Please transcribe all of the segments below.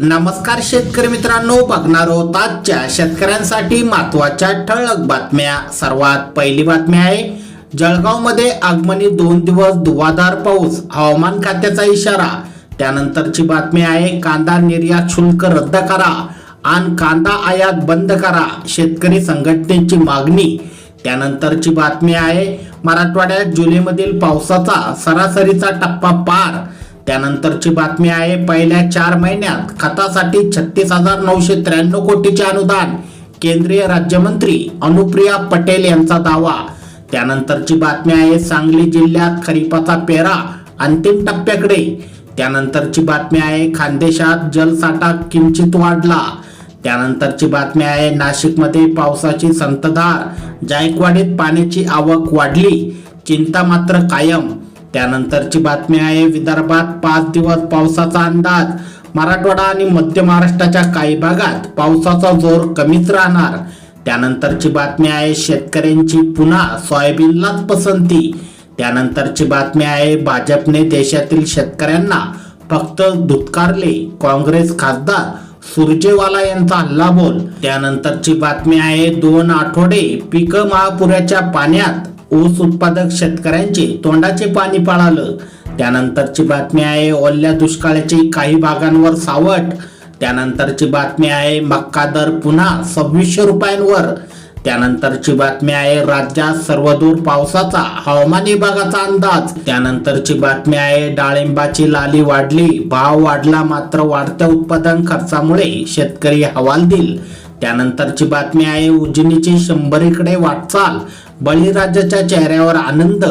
नमस्कार शेतकरी मित्रांनो बघणार आहोत आजच्या शेतकऱ्यांसाठी महत्त्वाच्या ठळक बातम्या. सर्वात पहिली बातमी आहे जळगावमध्ये आगमनी दोन दिवस धुवाधार पाऊस हवामान खात्याचा इशारा. त्यानंतरची बातमी आहे कांदा निर्यात शुल्क रद्द करा आणि कांदा आयात बंद करा शेतकरी संघटनेची मागणी. त्यानंतरची बातमी आहे मराठवाड्यात जुलैमधील पावसाचा सरासरीचा टप्पा पार. त्यानंतरची बातमी आहे पहिल्या चार महिन्यात खतासाठी छत्तीस हजार नऊशे त्र्याण्णव कोटीचे अनुदान केंद्रीय राज्यमंत्री अनुप्रिया पटेल यांचा दावा. त्यानंतरची बातमी आहे सांगली जिल्ह्यात खरीपाचा पेरा अंतिम टप्प्याकडे. त्यानंतरची बातमी आहे खानदेशात जलसाठा किंचित वाढला. त्यानंतरची बातमी आहे नाशिकमध्ये पावसाची संतधार जायकवाडीत पाण्याची आवक वाढली. चिंता मात्र कायम. त्यानंतरची बातमी आहे विदर्भात पाच दिवस पावसाचा अंदाज. मराठवाडा आणि मध्य महाराष्ट्राच्या काही भागात पावसाचा जोर कमीच राहणार. त्यानंतरची बातमी आहे शेतकऱ्यांची पुन्हा सोयाबीनलाच पसंती. त्यानंतरची बातमी आहे भाजपने देशातील शेतकऱ्यांना फक्त धुतकारले. काँग्रेस खासदार सुरजेवाला यांचा हल्ला बोल. त्यानंतरची बातमी आहे दोन आठवडे पीक महापुराच्या पाण्यात ऊस उत्पादक शेतकऱ्यांचे तोंडाचे पाणी पळालं. त्यानंतरची बातमी आहे ओल्या दुष्काळाची काही भागांवर सावट. त्यानंतरची बातमी आहे मक्का दर पुन्हा सव्वीसशे रुपयांवर. त्यानंतरची बातमी आहे राज्यात सर्वदूर पावसाचा हवामान विभागाचा अंदाज. त्यानंतरची बातमी आहे डाळिंबाची लाली वाढली. भाव वाढला मात्र वाढत्या उत्पादन खर्चामुळे शेतकरी हवालदिल. त्यानंतरची बातमी आहे उजनीची शंभरीकडे वाटचाल. बळीराजाच्या चेहऱ्यावर आनंद.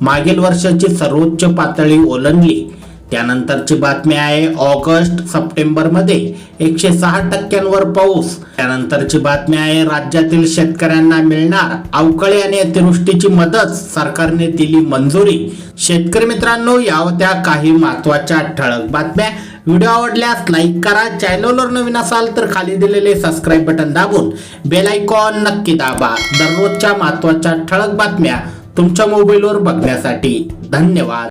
मागील वर्षाची सर्वोच्च पातळी ओलांडली. त्यानंतरची बातमी आहे ऑगस्ट सप्टेंबरमध्ये एकशे सहा टक्क्यांवर पाऊस. त्यानंतरची बातमी आहे राज्यातील शेतकऱ्यांना मिळणार अवकाळी आणि अतिवृष्टीची मदत. सरकारने दिली मंजुरी. शेतकरी मित्रांनो या होत्या काही महत्त्वाच्या ठळक बातम्या व्हिडिओ आवडल्यास लाईक करा. चॅनलवर नवीन असाल तर खाली दिलेले सबस्क्राईब बटन दाबून बेल आयकॉन नक्की दाबा. दररोजच्या महत्त्वाच्या ठळक बातम्या तुमच्या मोबाईलवर बघण्यासाठी. धन्यवाद.